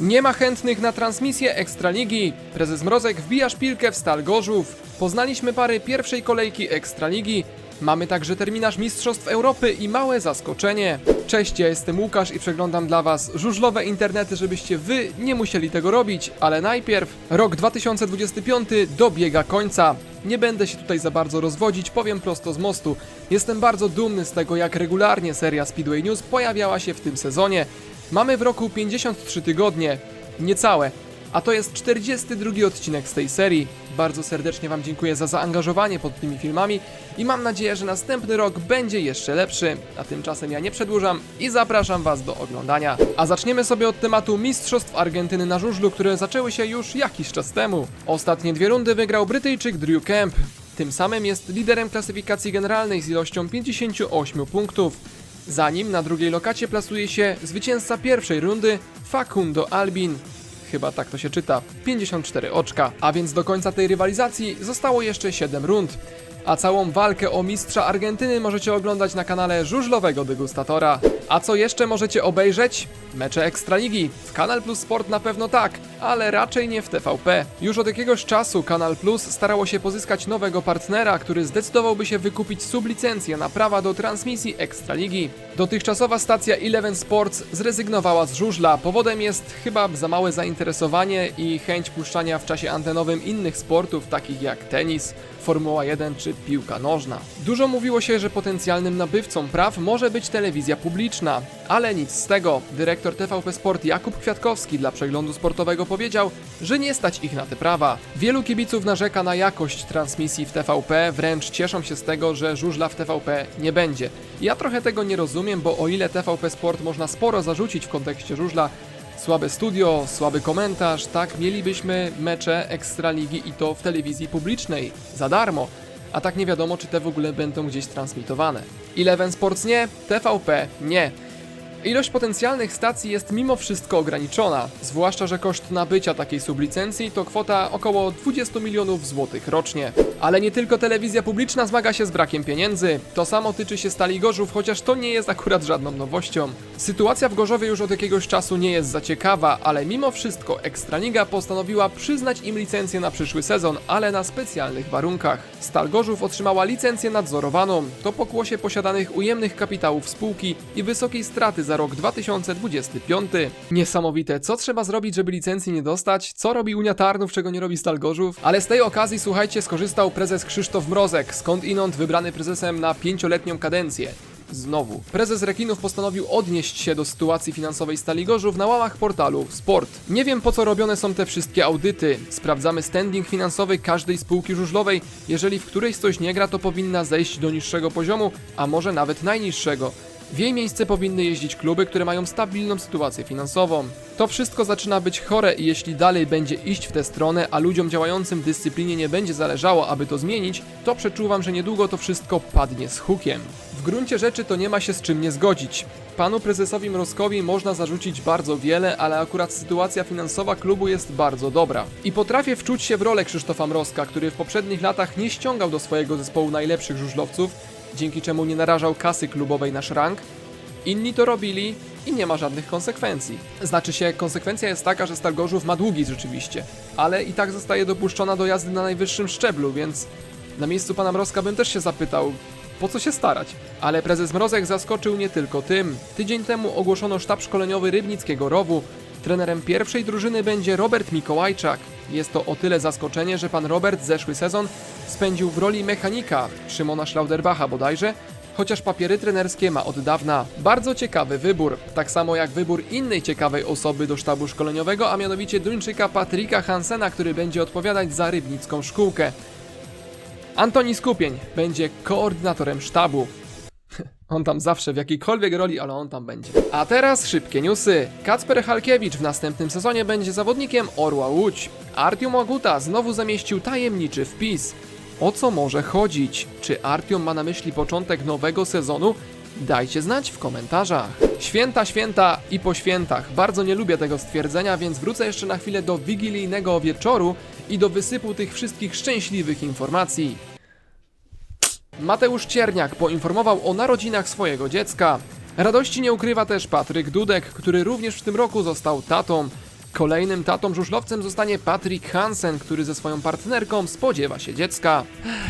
Nie ma chętnych na transmisję Ekstraligi. Prezes Mrozek wbija szpilkę w Stal Gorzów. Poznaliśmy pary pierwszej kolejki Ekstraligi. Mamy także terminarz Mistrzostw Europy i małe zaskoczenie. Cześć, ja jestem Łukasz i przeglądam dla Was żużlowe internety, żebyście Wy nie musieli tego robić, ale najpierw rok 2025 dobiega końca. Nie będę się tutaj za bardzo rozwodzić, powiem prosto z mostu. Jestem bardzo dumny z tego, jak regularnie seria Speedway News pojawiała się w tym sezonie. Mamy w roku 53 tygodnie, niecałe, a to jest 42 odcinek z tej serii. Bardzo serdecznie Wam dziękuję za zaangażowanie pod tymi filmami i mam nadzieję, że następny rok będzie jeszcze lepszy. A tymczasem ja nie przedłużam i zapraszam Was do oglądania. A zaczniemy sobie od tematu Mistrzostw Argentyny na żużlu, które zaczęły się już jakiś czas temu. Ostatnie dwie rundy wygrał Brytyjczyk Drew Kemp. Tym samym jest liderem klasyfikacji generalnej z ilością 58 punktów. Za nim na drugiej lokacie plasuje się zwycięzca pierwszej rundy Facundo Albin. Chyba tak to się czyta. 54 oczka. A więc do końca tej rywalizacji zostało jeszcze 7 rund. A całą walkę o mistrza Argentyny możecie oglądać na kanale Żużlowego Degustatora. A co jeszcze możecie obejrzeć? Mecze Ekstraligi. W Kanal Plus Sport na pewno tak, ale raczej nie w TVP. Już od jakiegoś czasu Kanal Plus starało się pozyskać nowego partnera, który zdecydowałby się wykupić sublicencję na prawa do transmisji Ekstraligi. Dotychczasowa stacja Eleven Sports zrezygnowała z żużla. Powodem jest chyba za małe zainteresowanie i chęć puszczania w czasie antenowym innych sportów, takich jak tenis, Formuła 1 czy piłka nożna. Dużo mówiło się, że potencjalnym nabywcą praw może być telewizja publiczna, ale nic z tego. Dyrektor TVP Sport Jakub Kwiatkowski dla przeglądu sportowego powiedział, że nie stać ich na te prawa. Wielu kibiców narzeka na jakość transmisji w TVP, wręcz cieszą się z tego, że żużla w TVP nie będzie. Ja trochę tego nie rozumiem, bo o ile TVP Sport można sporo zarzucić w kontekście żużla, Słabe studio, słaby komentarz, tak mielibyśmy mecze Ekstraligi i to w telewizji publicznej, za darmo. A tak nie wiadomo, czy te w ogóle będą gdzieś transmitowane. Eleven Sports nie, TVP nie. Ilość potencjalnych stacji jest mimo wszystko ograniczona, zwłaszcza, że koszt nabycia takiej sublicencji to kwota około 20 milionów złotych rocznie. Ale nie tylko telewizja publiczna zmaga się z brakiem pieniędzy. To samo tyczy się Stali Gorzów, chociaż to nie jest akurat żadną nowością. Sytuacja w Gorzowie już od jakiegoś czasu nie jest za ciekawa, ale mimo wszystko Ekstraliga postanowiła przyznać im licencję na przyszły sezon, ale na specjalnych warunkach. Stal Gorzów otrzymała licencję nadzorowaną. To pokłosie posiadanych ujemnych kapitałów spółki i wysokiej straty za rok 2025. Niesamowite, co trzeba zrobić, żeby licencji nie dostać? Co robi Unia Tarnów, czego nie robi Stal Gorzów? Ale z tej okazji, słuchajcie, skorzystał prezes Krzysztof Mrozek, skąd inąd wybrany prezesem na pięcioletnią kadencję. Znowu. Prezes Rekinów postanowił odnieść się do sytuacji finansowej Stali Gorzów na łamach portalu Sport. Nie wiem po co robione są te wszystkie audyty. Sprawdzamy standing finansowy każdej spółki żużlowej. Jeżeli w którejś coś nie gra, to powinna zejść do niższego poziomu, a może nawet najniższego. W jej miejsce powinny jeździć kluby, które mają stabilną sytuację finansową. To wszystko zaczyna być chore i jeśli dalej będzie iść w tę stronę, a ludziom działającym w dyscyplinie nie będzie zależało, aby to zmienić, to przeczuwam, że niedługo to wszystko padnie z hukiem. W gruncie rzeczy to nie ma się z czym nie zgodzić. Panu prezesowi Mrozkowi można zarzucić bardzo wiele, ale akurat sytuacja finansowa klubu jest bardzo dobra. I potrafię wczuć się w rolę Krzysztofa Mrozka, który w poprzednich latach nie ściągał do swojego zespołu najlepszych żużlowców, dzięki czemu nie narażał kasy klubowej na szrank. Inni to robili i nie ma żadnych konsekwencji. Znaczy się, konsekwencja jest taka, że Stal Gorzów ma długi rzeczywiście, ale i tak zostaje dopuszczona do jazdy na najwyższym szczeblu, więc na miejscu pana Mrozka bym też się zapytał, po co się starać? Ale prezes Mrozek zaskoczył nie tylko tym. Tydzień temu ogłoszono sztab szkoleniowy Rybnickiego Rowu. Trenerem pierwszej drużyny będzie Robert Mikołajczak. Jest to o tyle zaskoczenie, że pan Robert zeszły sezon spędził w roli mechanika Szymona Schlauderbacha bodajże, chociaż papiery trenerskie ma od dawna. Bardzo ciekawy wybór, tak samo jak wybór innej ciekawej osoby do sztabu szkoleniowego, a mianowicie Duńczyka Patryka Hansena, który będzie odpowiadać za rybnicką szkółkę. Antoni Skupień będzie koordynatorem sztabu. On tam zawsze w jakiejkolwiek roli, ale on tam będzie. A teraz szybkie newsy. Kacper Halkiewicz w następnym sezonie będzie zawodnikiem Orła Łódź. Artiom Aguta znowu zamieścił tajemniczy wpis. O co może chodzić? Czy Artiom ma na myśli początek nowego sezonu? Dajcie znać w komentarzach. Święta, święta i po świętach. Bardzo nie lubię tego stwierdzenia, więc wrócę jeszcze na chwilę do wigilijnego wieczoru i do wysypu tych wszystkich szczęśliwych informacji. Mateusz Cierniak poinformował o narodzinach swojego dziecka. Radości nie ukrywa też Patryk Dudek, który również w tym roku został tatą. Kolejnym tatą żużlowcem zostanie Patrick Hansen, który ze swoją partnerką spodziewa się dziecka.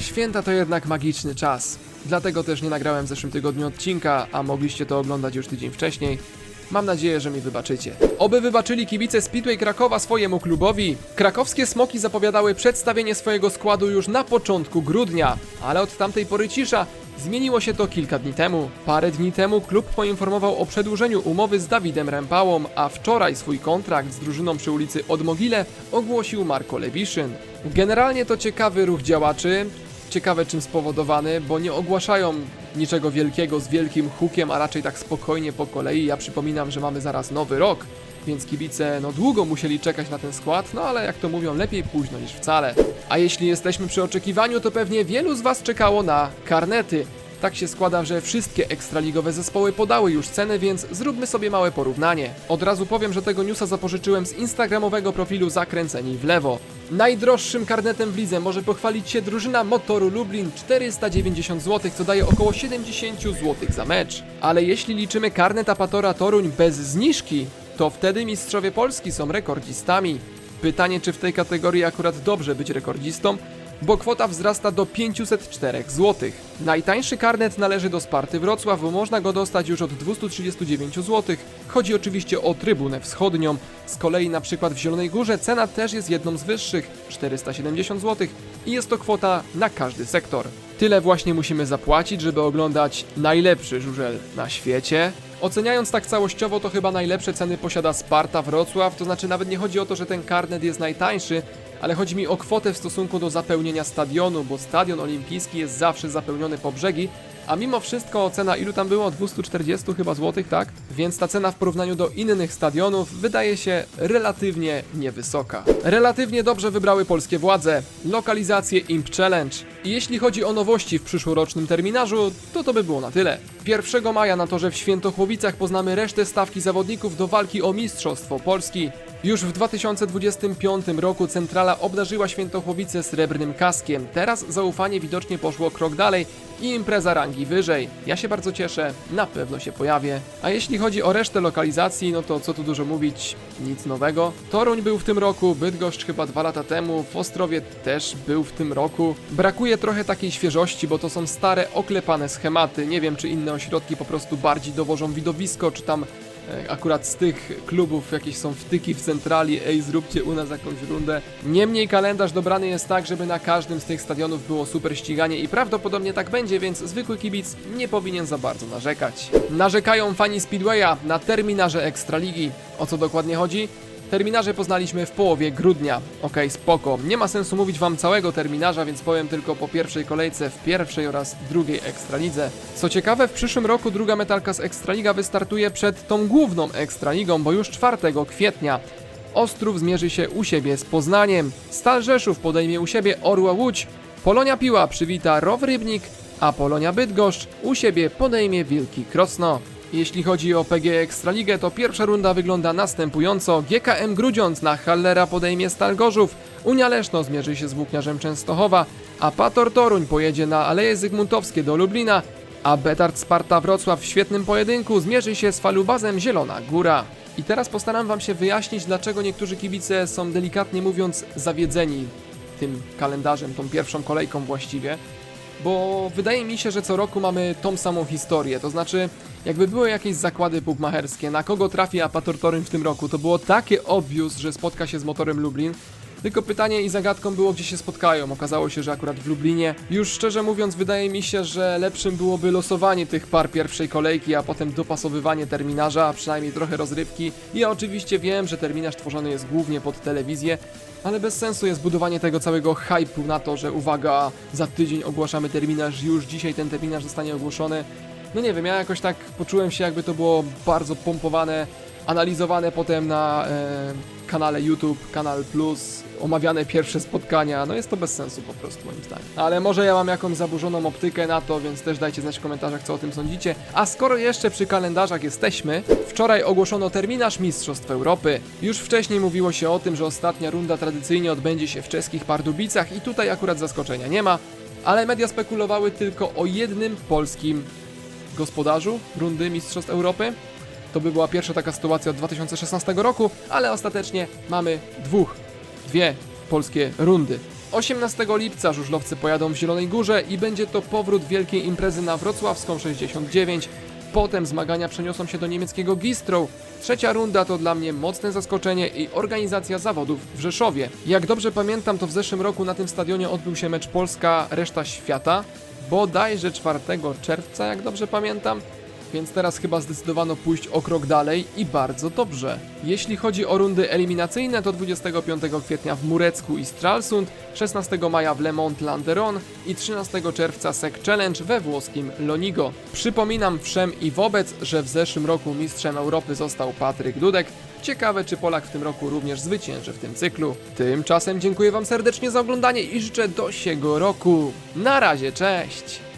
Święta to jednak magiczny czas. Dlatego też nie nagrałem w zeszłym tygodniu odcinka, a mogliście to oglądać już tydzień wcześniej. Mam nadzieję, że mi wybaczycie. Oby wybaczyli kibice Speedway Krakowa swojemu klubowi. Krakowskie Smoki zapowiadały przedstawienie swojego składu już na początku grudnia, ale od tamtej pory cisza. Zmieniło się to kilka dni temu. Parę dni temu klub poinformował o przedłużeniu umowy z Dawidem Rempałą, a wczoraj swój kontrakt z drużyną przy ulicy Odmogile ogłosił Marko Lewiszyn. Generalnie to ciekawy ruch działaczy, Ciekawe czym spowodowany, bo nie ogłaszają niczego wielkiego z wielkim hukiem, a raczej tak spokojnie po kolei. Ja przypominam, że mamy zaraz nowy rok, więc kibice no długo musieli czekać na ten skład, no ale jak to mówią, lepiej późno niż wcale. A jeśli jesteśmy przy oczekiwaniu, to pewnie wielu z Was czekało na karnety. Tak się składa, że wszystkie ekstraligowe zespoły podały już ceny, więc zróbmy sobie małe porównanie. Od razu powiem, że tego newsa zapożyczyłem z instagramowego profilu Zakręceni w lewo. Najdroższym karnetem w lidze może pochwalić się drużyna Motoru Lublin 490 zł, co daje około 70 zł za mecz. Ale jeśli liczymy karnet Apatora Toruń bez zniżki, to wtedy mistrzowie Polski są rekordzistami. Pytanie, czy w tej kategorii akurat dobrze być rekordzistą, bo kwota wzrasta do 504 zł. Najtańszy karnet należy do Sparty Wrocław, bo można go dostać już od 239 zł. Chodzi oczywiście o Trybunę Wschodnią. Z kolei na przykład w Zielonej Górze cena też jest jedną z wyższych 470 zł i jest to kwota na każdy sektor. Tyle właśnie musimy zapłacić, żeby oglądać najlepszy żużel na świecie. Oceniając tak całościowo, to chyba najlepsze ceny posiada Sparta Wrocław, to znaczy nawet nie chodzi o to, że ten karnet jest najtańszy, ale chodzi mi o kwotę w stosunku do zapełnienia stadionu, bo stadion olimpijski jest zawsze zapełniony po brzegi, a mimo wszystko cena ilu tam było? 240 chyba złotych, tak? Więc ta cena w porównaniu do innych stadionów wydaje się relatywnie niewysoka. Relatywnie dobrze wybrały polskie władze. Lokalizację Imp Challenge. I jeśli chodzi o nowości w przyszłorocznym terminarzu, to to by było na tyle. 1 maja na torze w Świętochłowicach poznamy resztę stawki zawodników do walki o Mistrzostwo Polski. Już w 2025 roku centrala obdarzyła Świętochłowice srebrnym kaskiem. Teraz zaufanie widocznie poszło krok dalej i impreza rangi wyżej. Ja się bardzo cieszę, na pewno się pojawię. A jeśli chodzi o resztę lokalizacji, no to co tu dużo mówić, nic nowego. Toruń był w tym roku, Bydgoszcz chyba dwa lata temu, w Ostrowie też był w tym roku. Brakuje trochę takiej świeżości, bo to są stare, oklepane schematy. Nie wiem, czy inne ośrodki po prostu bardziej dowożą widowisko, czy tam Akurat z tych klubów jakieś są wtyki w centrali, ej zróbcie u nas jakąś rundę. Niemniej kalendarz dobrany jest tak, żeby na każdym z tych stadionów było super ściganie i prawdopodobnie tak będzie, więc zwykły kibic nie powinien za bardzo narzekać. Narzekają fani Speedwaya na terminarze Ekstraligi. O co dokładnie chodzi? Terminarze poznaliśmy w połowie grudnia. Okej, spoko. Nie ma sensu mówić wam całego terminarza, więc powiem tylko po pierwszej kolejce w pierwszej oraz drugiej Ekstralidze. Co ciekawe, w przyszłym roku druga metalka z Ekstraliga wystartuje przed tą główną Ekstraligą, bo już 4 kwietnia. Ostrów zmierzy się u siebie z Poznaniem, Stal Rzeszów podejmie u siebie Orła Łódź, Polonia Piła przywita Row Rybnik, a Polonia Bydgoszcz u siebie podejmie Wielki Krosno. Jeśli chodzi o PG Ekstraligę, to pierwsza runda wygląda następująco. GKM Grudziądz na Hallera podejmie Stal Gorzów, Unia Leszno zmierzy się z Włókniarzem Częstochowa, a Pator Toruń pojedzie na Aleje Zygmuntowskie do Lublina, a Betard Sparta Wrocław w świetnym pojedynku zmierzy się z Falubazem Zielona Góra. I teraz postaram wam się wyjaśnić, dlaczego niektórzy kibice są delikatnie mówiąc zawiedzeni tym kalendarzem, tą pierwszą kolejką właściwie bo wydaje mi się, że co roku mamy tą samą historię. To znaczy, jakby były jakieś zakłady bukmacherskie, na kogo trafi Apator Toruń w tym roku, to było takie obvious, że spotka się z motorem Lublin. Tylko pytanie i zagadką było, gdzie się spotkają. Okazało się, że akurat w Lublinie. Już szczerze mówiąc, wydaje mi się, że lepszym byłoby losowanie tych par pierwszej kolejki, a potem dopasowywanie terminarza, a przynajmniej trochę rozrywki. Ja oczywiście wiem, że terminarz tworzony jest głównie pod telewizję, ale bez sensu jest budowanie tego całego hype'u na to, że uwaga, za tydzień ogłaszamy terminarz, już dzisiaj ten terminarz zostanie ogłoszony. No nie wiem, ja jakoś tak poczułem się, jakby to było bardzo pompowane, analizowane potem na e, kanale YouTube, Kanal Plus, omawiane pierwsze spotkania. No jest to bez sensu po prostu moim zdaniem. Ale może ja mam jakąś zaburzoną optykę na to, więc też dajcie znać w komentarzach, co o tym sądzicie. A skoro jeszcze przy kalendarzach jesteśmy, wczoraj ogłoszono terminarz Mistrzostw Europy. Już wcześniej mówiło się o tym, że ostatnia runda tradycyjnie odbędzie się w czeskich Pardubicach i tutaj akurat zaskoczenia nie ma. Ale media spekulowały tylko o jednym polskim gospodarzu rundy Mistrzostw Europy. To by była pierwsza taka sytuacja od 2016 roku, ale ostatecznie mamy dwóch, dwie polskie rundy. 18 lipca żużlowcy pojadą w Zielonej Górze i będzie to powrót wielkiej imprezy na Wrocławską 69. Potem zmagania przeniosą się do niemieckiego Gistrow. Trzecia runda to dla mnie mocne zaskoczenie i organizacja zawodów w Rzeszowie. Jak dobrze pamiętam, to w zeszłym roku na tym stadionie odbył się mecz Polska-Reszta Świata, bodajże 4 czerwca, jak dobrze pamiętam. Więc teraz chyba zdecydowano pójść o krok dalej i bardzo dobrze. Jeśli chodzi o rundy eliminacyjne, to 25 kwietnia w Murecku i Stralsund, 16 maja w Le Mont Landeron i 13 czerwca Sec Challenge we włoskim Lonigo. Przypominam wszem i wobec, że w zeszłym roku mistrzem Europy został Patryk Dudek. Ciekawe, czy Polak w tym roku również zwycięży w tym cyklu. Tymczasem dziękuję Wam serdecznie za oglądanie i życzę dosiego roku. Na razie, cześć!